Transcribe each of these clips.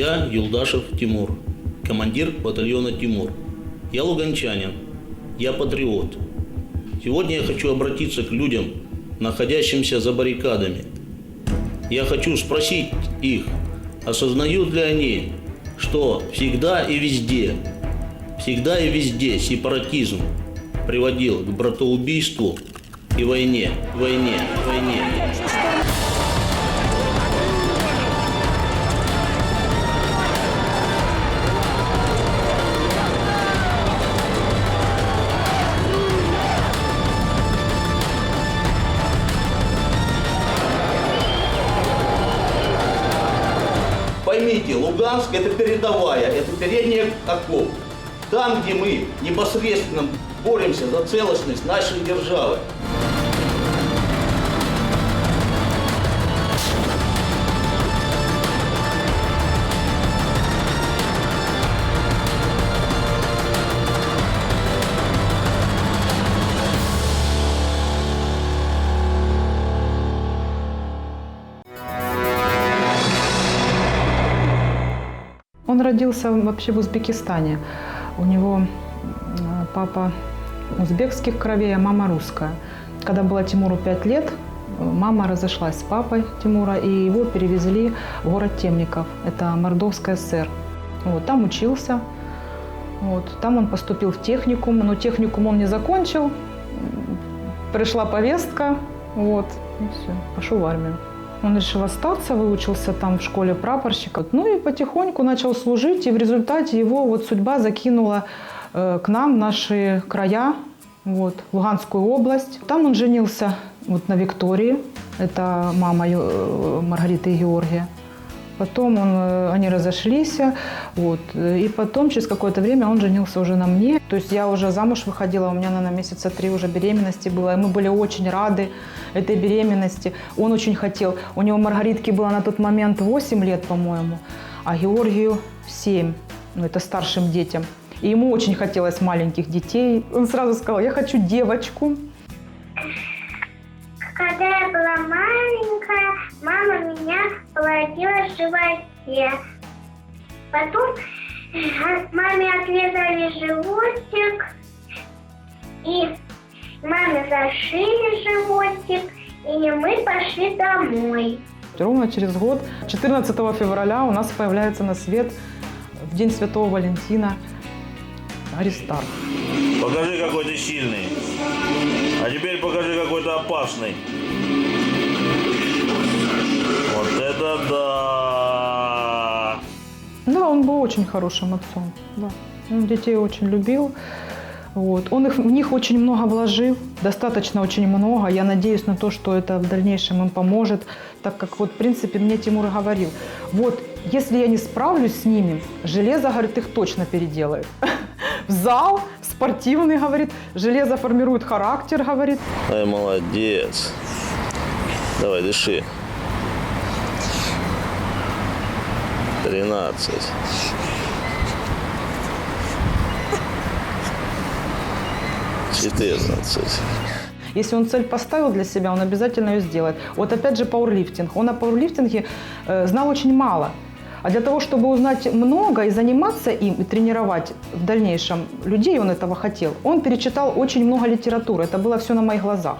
Я Юлдашев Тимур, командир батальона «Тимур». Я луганчанин, я патриот. Сегодня я хочу обратиться к людям, находящимся за баррикадами. Я хочу спросить их, осознают ли они, что всегда и везде, всегда и везде сепаратизм приводил к братоубийству и войне, войне, войне. передовая, это передний окоп. Там, где мы непосредственно боремся за целостность нашей державы. Родился вообще в Узбекистане. У него папа узбекских кровей, а мама русская. Когда было Тимуру 5 лет, мама разошлась с папой Тимура, и его перевезли в город Темников. Это Мордовская ССР. Вот, там учился. Вот, там он поступил в техникум, но техникум он не закончил. Пришла повестка, вот, и все, пошел в армию. Он решил остаться, выучился там в школе прапорщика. Ну и потихоньку начал служить, и в результате его вот судьба закинула э, к нам, в наши края, вот, в Луганскую область. Там он женился вот на Виктории, это мама э, Маргариты и Георгия. Потом он, э, они разошлись, вот, и потом через какое-то время он женился уже на мне. То есть я уже замуж выходила, у меня, наверное, месяца три уже беременности было, и мы были очень рады этой беременности. Он очень хотел, у него Маргаритке было на тот момент 8 лет, по-моему, а Георгию 7, ну это старшим детям. И ему очень хотелось маленьких детей. Он сразу сказал, я хочу девочку. положила в животе. Потом э, маме отрезали животик, и маме зашили животик, и мы пошли домой. Ровно через год, 14 февраля, у нас появляется на свет в День Святого Валентина Аристарх. Покажи, какой ты сильный. А теперь покажи, какой ты опасный. Вот это да! Да, он был очень хорошим отцом. Да. Он детей очень любил. Вот. Он их, в них очень много вложил, достаточно очень много. Я надеюсь на то, что это в дальнейшем им поможет, так как вот, в принципе, мне Тимур говорил, вот, если я не справлюсь с ними, железо, говорит, их точно переделает. В зал, спортивный, говорит, железо формирует характер, говорит. Ай, молодец. Давай, дыши. 13. Четырнадцать. Если он цель поставил для себя, он обязательно ее сделает. Вот опять же пауэрлифтинг. Он о пауэрлифтинге э, знал очень мало. А для того, чтобы узнать много и заниматься им, и тренировать в дальнейшем людей, он этого хотел, он перечитал очень много литературы. Это было все на моих глазах.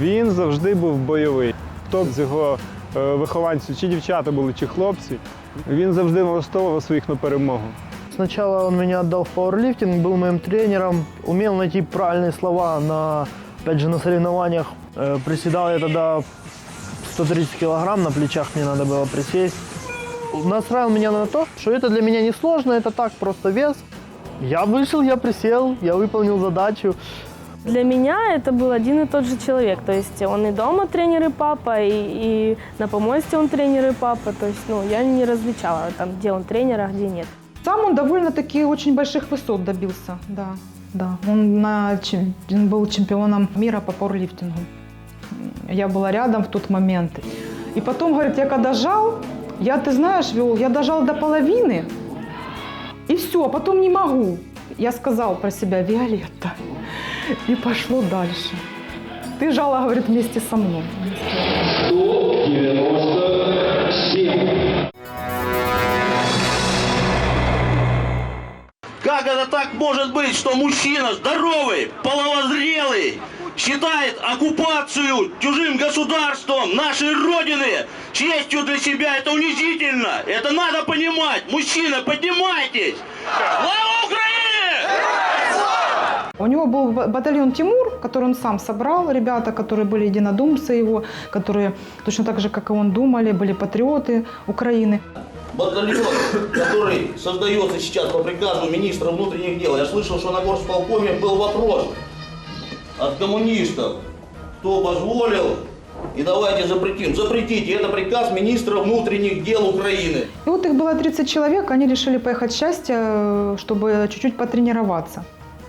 Він завжди був бойовий. Хто б з його е, вихованців, чи дівчата були, чи хлопці, він завжди налаштовував своїх на перемогу. Сначала он меня отдал в пауэрлифтинг, был моим тренером, умел найти правильные слова на, опять же, на соревнованиях. Э, Приседал я тогда 130 килограмм, на плечах мне надо было присесть. Настраивал меня на то, что это для меня не сложно, это так, просто вес. Я вышел, я присел, я выполнил задачу. Для меня это был один и тот же человек. То есть он и дома тренер и папа, и, и на помосте он тренер и папа. То есть ну, я не различала, там, где он тренер, а где нет. Сам он довольно-таки очень больших высот добился, да. Да, он, на, он был чемпионом мира по пауэрлифтингу. Я была рядом в тот момент. И потом, говорит, я когда жал, я, ты знаешь, Виол, я дожал до половины, и все, а потом не могу. Я сказал про себя, Виолетта, и пошло дальше. Ты жала, говорит, вместе со мной. Как это так может быть, что мужчина здоровый, половозрелый, считает оккупацию чужим государством нашей Родины честью для себя. Это унизительно. Это надо понимать. Мужчина, поднимайтесь. Слава Украине! У него был ба- батальон «Тимур», который он сам собрал, ребята, которые были единодумцы его, которые точно так же, как и он, думали, были патриоты Украины. Батальон, который создается сейчас по приказу министра внутренних дел. Я слышал, что на горсполкоме был вопрос от коммунистов, кто позволил, и давайте запретим. Запретите, это приказ министра внутренних дел Украины. И вот их было 30 человек, они решили поехать в счастье, э, чтобы чуть-чуть потренироваться.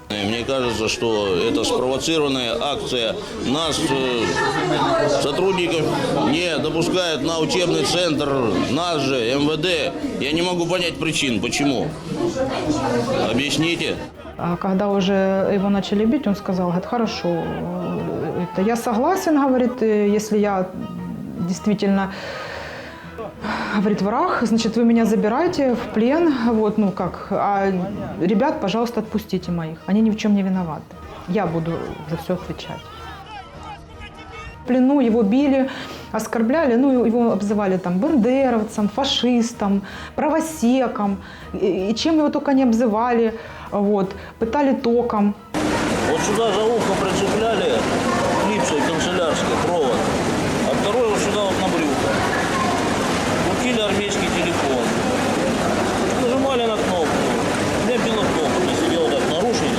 Мне кажется, что это спровоцированная акция нас, э, сотрудников, не допускает на учебный центр, нас же, МВД. Я не могу понять причин, почему. Объясните. А когда уже его начали бить, он сказал, говорит, хорошо, э, это я согласен, говорит, э, если я действительно говорит, враг, значит, вы меня забираете в плен, вот, ну как, а ребят, пожалуйста, отпустите моих, они ни в чем не виноваты, я буду за все отвечать. В плену его били, оскорбляли, ну, его обзывали там бандеровцем, фашистом, правосеком, и чем его только не обзывали, вот, пытали током. Вот сюда за ухо прицепляли клипсой канцелярской провод, а второй вот сюда вот на брюхо. Купили армейский телефон. Нажимали на кнопку. Я била кнопку, я сидел так нарушить,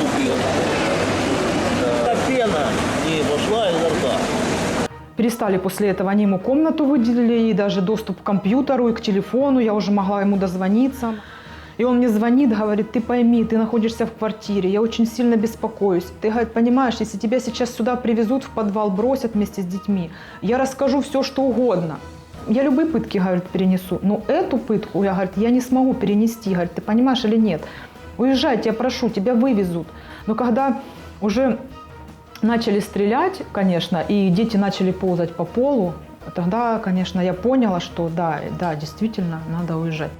купил. Та пена не пошла изо рта. Перестали после этого, они ему комнату выделили, и даже доступ к компьютеру, и к телефону, я уже могла ему дозвониться. И он мне звонит, говорит, ты пойми, ты находишься в квартире, я очень сильно беспокоюсь. Ты, говорит, понимаешь, если тебя сейчас сюда привезут в подвал, бросят вместе с детьми, я расскажу все, что угодно. Я любые пытки, говорит, перенесу, но эту пытку, я, говорит, я не смогу перенести, говорит, ты понимаешь или нет? Уезжай, я прошу, тебя вывезут. Но когда уже начали стрелять, конечно, и дети начали ползать по полу, тогда, конечно, я поняла, что да, да, действительно, надо уезжать.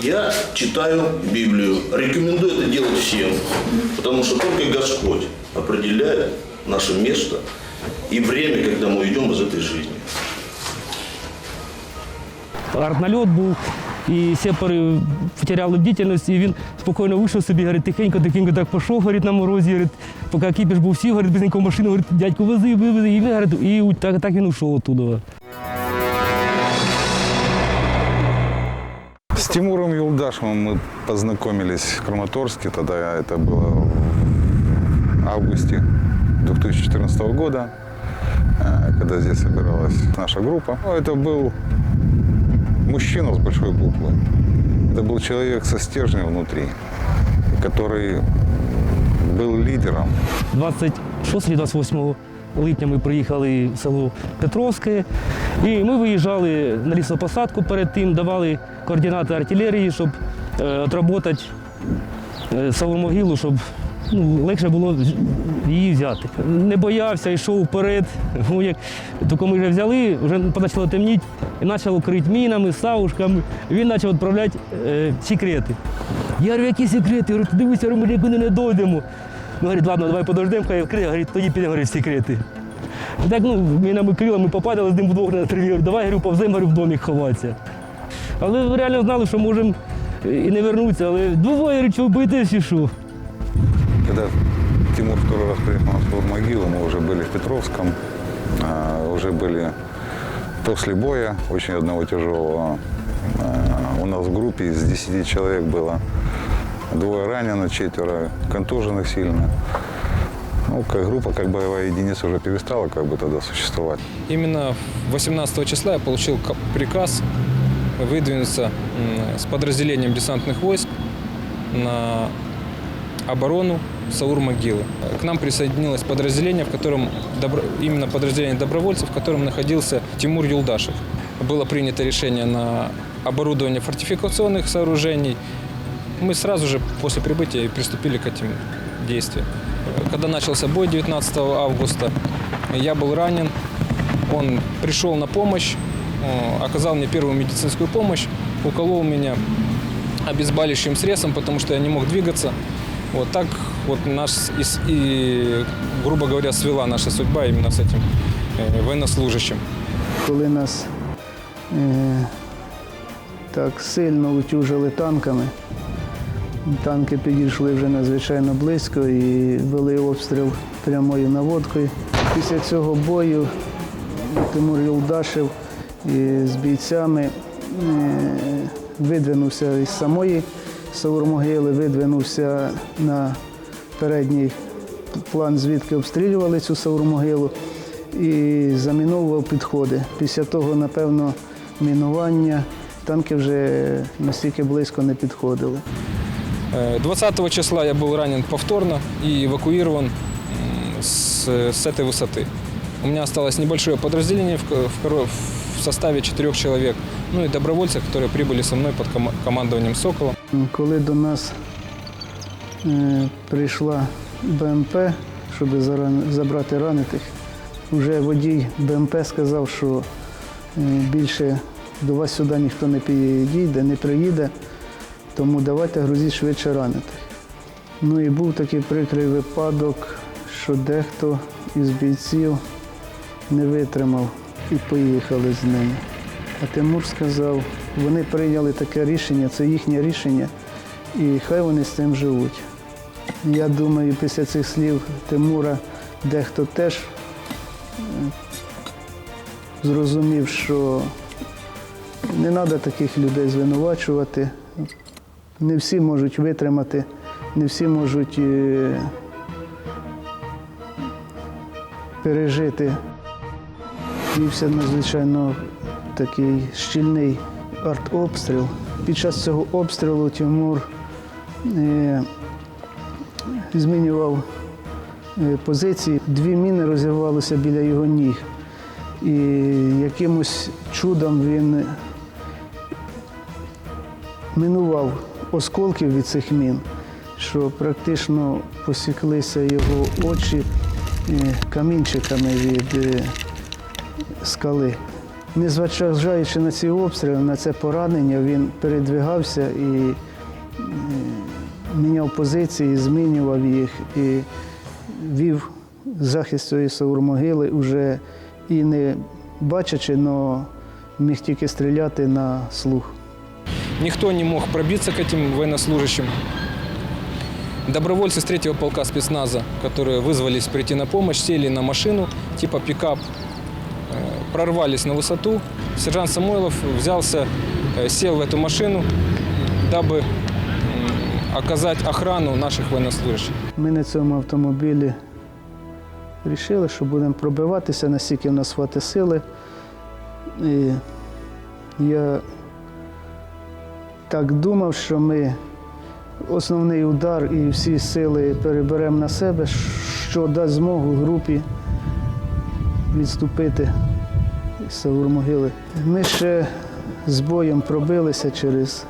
Я читаю Библию. Рекомендую это делать всем. Потому что только Господь определяет наше место и время, когда мы уйдем из этой жизни. артнальот був, і сепари втіряли бдительність, і він спокійно вийшов собі, говорить, тихенько, тихенько так пішов, говорить, на морозі, говорить, поки кіпіш був сів, говорить, бізненько машину, говорить, дядько, вези, вивези, і він, говорить, і у- так, так він ушов оттуда. С Тимуром Юлдашевым мы познакомились в Краматорске, тогда это было в августе 2014 года, э, когда здесь собиралась наша группа. Ну, Это был мужчина с большой буквы. Это был человек со стержнем внутри, который был лидером. 26-28 липня ми приїхали в село Петровське, і ми виїжджали на лісопосадку перед тим, давали координати артилерії, щоб е, отработати е, Соломогилу, щоб ну, легше було її взяти. Не боявся, йшов вперед. Ну, як, тільки ми вже взяли, вже почало темніти і почало крити мінами, савушками. Він почав відправляти е, секрети. Я говорю, які секрети? Я говорю, дивися, ми нікуди не дойдемо. Ну, говорить, ладно, давай подождемо, хай відкриє, говорить, тоді підемо говорить, секрети. І так, ну, мінами крила, ми попадали з ним вдвох на. Говорю, давай говорю, повземо говорю, в домик ховатися. Але реально знали, що можемо і не вернутися, але двоє що боїтесь що. Когда Тимур второй раз приехал на свою могилу, мы уже были в Петровском, а, уже были после боя, очень одного тяжелого. А, У нас в группе из 10 человек было двое ранено, четверо контуженных сильно. Ну, как группа, как боевая единица уже перестала как бы тогда существовать. Именно 18 числа я получил ка- приказ выдвинуться с подразделением десантных войск на оборону Саур-могилы. К нам присоединилось подразделение, в котором добро- именно подразделение добровольцев, в котором находился Тимур Юлдашев. Было принято решение на оборудование фортификационных сооружений. Мы сразу же после прибытия приступили к этим действиям. Когда начался бой 19 августа, я был ранен. Он пришел на помощь, э, оказал мне первую медицинскую помощь, уколол меня обезболивающим средством, потому что я не мог двигаться. Вот так вот нас и, и, грубо говоря, свела наша судьба именно с этим э, военнослужащим. коли нас е, так сильно утюжили танками. Танки підійшли вже надзвичайно близько і вели обстріл прямою наводкою. Після цього бою Тимур Юлдашев з бійцями е, видвинувся із самої Савурмогили, видвинувся на передній план, звідки обстрілювали цю Савурмогилу і заміновував підходи. Після того, напевно, мінування танки вже настільки близько не підходили. Э, 20 числа я был ранен повторно и эвакуирован м, с, с этой высоты. У меня осталось небольшое подразделение в, ко- в коро- в составе четырех человек, ну и добровольцы, которые прибыли со мной под кома- командованием «Сокола». Коли до нас е, прийшла БМП, щоб забрати ранених, вже водій БМП сказав, що е, більше до вас сюди ніхто не підійде, не приїде, тому давайте грузіть швидше ранених. Ну і був такий прикрий випадок, що дехто із бійців не витримав і поїхали з ними. А Тимур сказав, вони прийняли таке рішення, це їхнє рішення, і хай вони з цим живуть. Я думаю, після цих слів Тимура дехто теж е, зрозумів, що не треба таких людей звинувачувати. Не всі можуть витримати, не всі можуть е, пережити Вівся надзвичайно такий щільний артобстріл. Під час цього обстрілу Тимур е, змінював е, позиції. Дві міни розірвалися біля його ніг. І якимось чудом він минував осколків від цих мін, що практично посіклися його очі е, камінчиками від е, скали. Незважаючи на ці обстріли, на це поранення, він передвигався і міняв позиції, змінював їх і вів захист цієї Саурмогили, вже і не бачачи, але міг тільки стріляти на слух. Никто не мог пробиться к этим военнослужащим. Добровольцы с третьего полка спецназа, которые вызвались прийти на помощь, сели на машину типа пикап, э, прорвались на высоту. Сержант Самойлов взялся, э, сел в эту машину, дабы м, оказать охрану наших военнослужащих. Ми на цьому автомобілі вирішили, що будемо пробиватися, наскільки в нас хватить сили. І я так думав, що ми основний удар і всі сили переберемо на себе, що дасть змогу групі відступити з Савурмогили. Ми ще з боєм пробилися через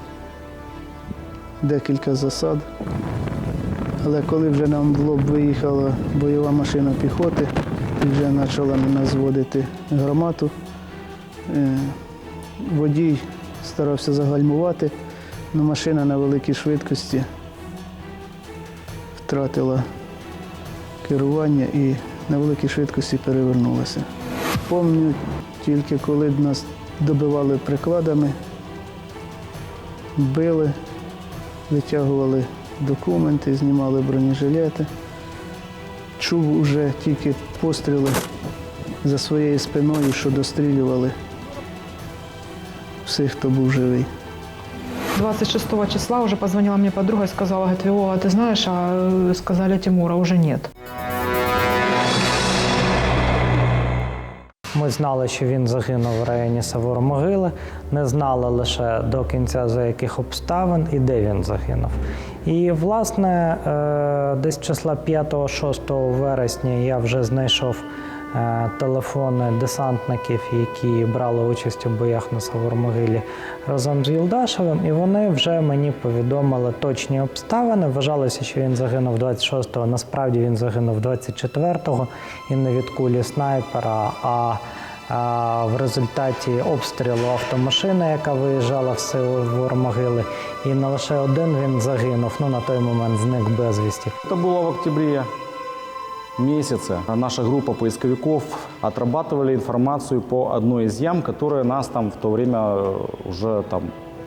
декілька засад. Але коли вже нам в лоб виїхала бойова машина піхоти, і вже почала на нас зводити гармату, е, водій старався загальмувати, але машина на великій швидкості втратила керування і на великій швидкості перевернулася. Пам'ятаю тільки коли нас добивали прикладами, били, витягували документи, знімали бронежилети. Чув уже тільки постріли за своєю спиною, що дострілювали всіх, хто був живий. 26 числа уже позвонила мне подруга и сказала, говорит, Вова, ты знаешь, а э, сказали Тимура уже нет. Знали, що він загинув в районі Саворомогили, не знали лише до кінця за яких обставин і де він загинув. І, власне, е, десь числа 5-6 вересня я вже знайшов телефони десантників, які брали участь у боях на Савормогилі разом з Юлдашевим, і вони вже мені повідомили точні обставини. Вважалося, що він загинув 26-го, насправді він загинув 24-го і не від кулі снайпера, а в результаті обстрілу автомашини, яка виїжджала в село Вормогили. І не лише один він загинув, ну на той момент зник безвісті. Это было в октябре месяце. Наша группа поисковиков отрабатывали информацию по одной из ям, которая нас там в то время э, уже там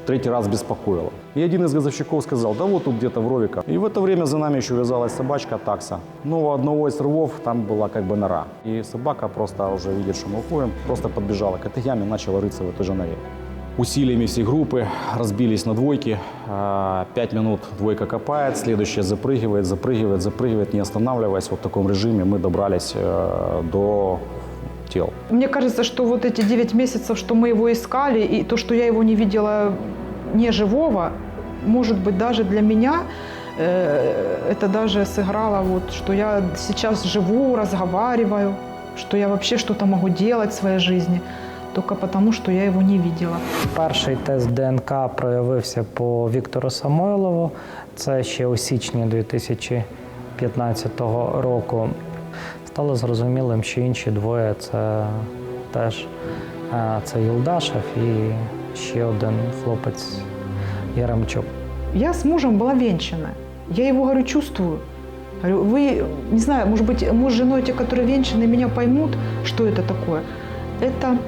третий раз беспокоила. И один из газовщиков сказал, да вот тут где-то в ровиках. И в это время за нами еще вязалась собачка такса. Ну, у одного из рвов там была как бы нора. И собака просто уже видит, что мы уходим, просто подбежала к этой яме, начала рыться в этой же норе. Усилиями всей группы разбились на двойки. А, Пять минут двойка копает, следующая запрыгивает, запрыгивает, запрыгивает, не останавливаясь. Вот в таком режиме мы добрались э, до тел. Мне кажется, что вот эти 9 месяцев, что мы его искали, и то, что я его не видела не живого, может быть, даже для меня э, это даже сыграло, вот, что я сейчас живу, разговариваю, что я вообще что-то могу делать в своей жизни, только потому, что я его не видела. Перший тест ДНК проявився по Віктору Самойлову. Це ще у січні 2015 року. Стало зрозумілим, що інші двоє це теж е, це Юлдашев і ще один хлопець Яремчук. Я с мужем была венчана. Я его, говорю, чувствую. Говорю, вы, не знаю, может быть, муж с женой, те, которые венчаны, меня поймут, что это такое. Это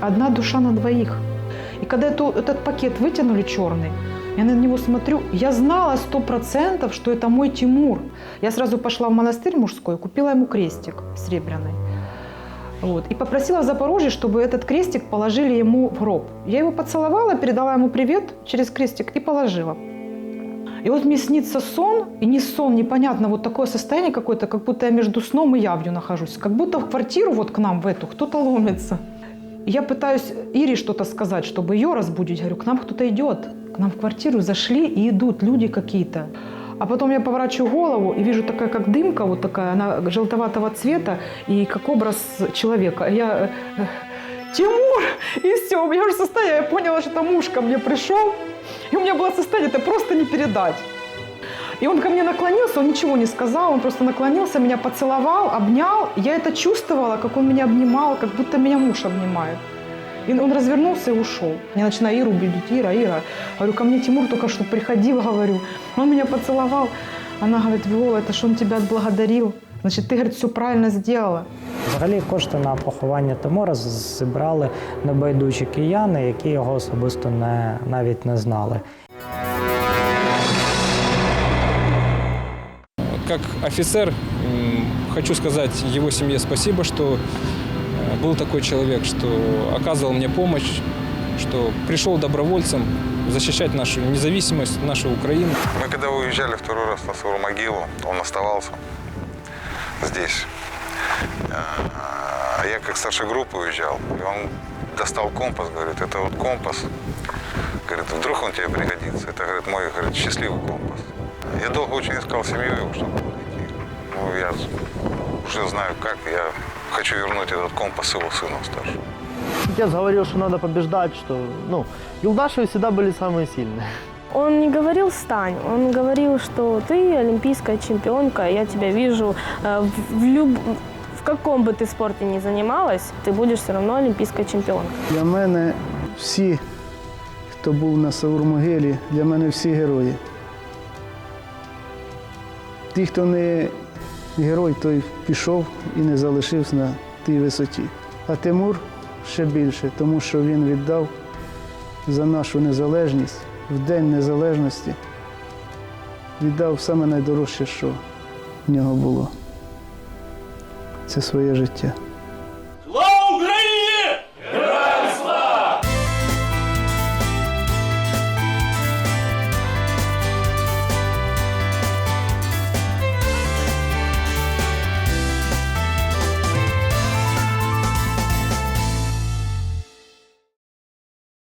одна душа на двоих. И когда эту, этот пакет вытянули черный, я на него смотрю, я знала сто процентов, что это мой Тимур. Я сразу пошла в монастырь мужской, купила ему крестик серебряный. Вот, и попросила в Запорожье, чтобы этот крестик положили ему в гроб. Я его поцеловала, передала ему привет через крестик и положила. И вот мне снится сон, и не сон, непонятно, вот такое состояние какое-то, как будто я между сном и явью нахожусь. Как будто в квартиру вот к нам, в эту, кто-то ломится. И я пытаюсь Ире что-то сказать, чтобы ее разбудить. Говорю, к нам кто-то идет. К нам в квартиру зашли и идут люди какие-то. А потом я поворачиваю голову и вижу такая, как дымка, вот такая, она желтоватого цвета, и как образ человека. Я э, Тимур! И все, у меня уже состояние, я поняла, что это муж ко мне пришел. И у меня было состояние, это просто не передать. И он ко мне наклонился, он ничего не сказал, он просто наклонился, меня поцеловал, обнял. Я это чувствовала, как он меня обнимал, как будто меня муж обнимает. И он развернулся и ушел. Я начинаю Иру будить, Ира, Ира. Говорю, ко мне Тимур только что приходил, говорю. Он меня поцеловал. Она говорит, Виола, это что он тебя отблагодарил. Значит, ты, говорит, все правильно сделала. Взагалі кошти на поховання Тимура з- зібрали небайдужі кияни, які його особисто не, навіть не знали. Как офицер хочу сказать его семье спасибо, что э, был такой человек, что оказывал мне помощь, что пришел добровольцем защищать нашу независимость, нашу Украину. Мы когда уезжали второй раз на свою могилу, он оставался здесь. А я как старший группы уезжал, и он достал компас, говорит, это вот компас. Говорит, вдруг он тебе пригодится. Это, говорит, мой говорит, счастливый компас. Я долго очень искал семью его, чтобы найти. Ну, я уже знаю как. Я хочу вернуть этот компас его сыну старшему. Отец говорил, что надо побеждать, что, ну, Юлдашевы всегда были самые сильные. Он не говорил «стань», он говорил, что ты олимпийская чемпионка, я тебя вижу э, в, в люб- в каком бы ты спорте ни занималась, ты будешь все равно олимпийской чемпионкой. Для мене всі, хто був на Савурмогилі, для мене всі герої. Ті, хто не герой, той пішов і не залишився на тій висоті. А Тимур ще більше, тому що він віддав за нашу незалежність в День Незалежності. Віддав саме найдорожче, що в нього було. Це своє життя.